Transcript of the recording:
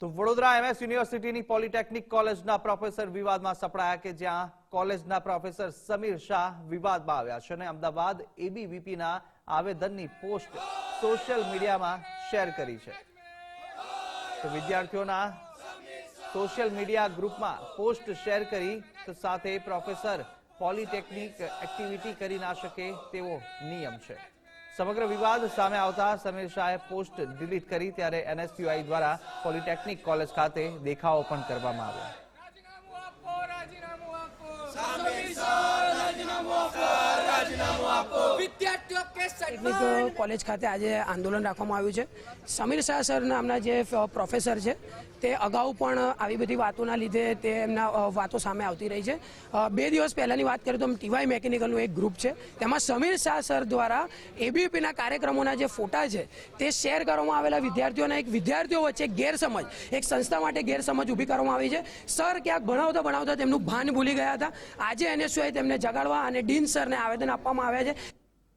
તો વડોદરા એમએસ યુનિવર્સિટીની પોલિટેકનિક કોલેજના પ્રોફેસર વિવાદમાં સપડાયા કે જ્યાં કોલેજના પ્રોફેસર સમીર શાહ વિવાદમાં આવ્યા છે અને અમદાવાદ એબીવીપીના આવેદનની પોસ્ટ સોશિયલ મીડિયામાં શેર કરી છે. તો વિદ્યાર્થીઓના સોશિયલ મીડિયા ગ્રુપમાં પોસ્ટ શેર કરી તો સાથે પ્રોફેસર પોલિટેકનિક એક્ટિવિટી કરી ના શકે તેવો નિયમ છે. સમગ્ર વિવાદ સામે આવતા સમીર શાહે પોસ્ટ ડિલીટ કરી ત્યારે એનએસયુઆઈ દ્વારા પોલિટેકનિક કોલેજ ખાતે દેખાવો પણ કરવામાં આવ્યા. કે ટેકનિક કોલેજ ખાતે આજે આંદોલન રાખવામાં આવ્યું છે. સમીર શાહ સર નામના જે પ્રોફેસર છે, તે અગાઉ પણ આવી બધી વાતોના લીધે તે એમના વાતો સામે આવતી રહી છે. બે દિવસ પહેલાંની વાત કરીએ તો ટીવાય મેકેનિકલનું એક ગ્રુપ છે. તેમાં સમીર શાહ સર દ્વારા એબીવીપીના કાર્યક્રમોના જે ફોટા છે, તે શેર કરવામાં આવેલા વિદ્યાર્થીઓના એક વિદ્યાર્થીઓ વચ્ચે ગેરસમજ, એક સંસ્થા માટે ગેરસમજ ઊભી કરવામાં આવી છે. સર ક્યાંક ભણાવતા ભણાવતા તેમનું ભાન ભૂલી ગયા હતા. આજે એનએસયુઆઈ તેમને જગાડવા અને ડીન સરને આવેદન આપવામાં આવ્યા છે.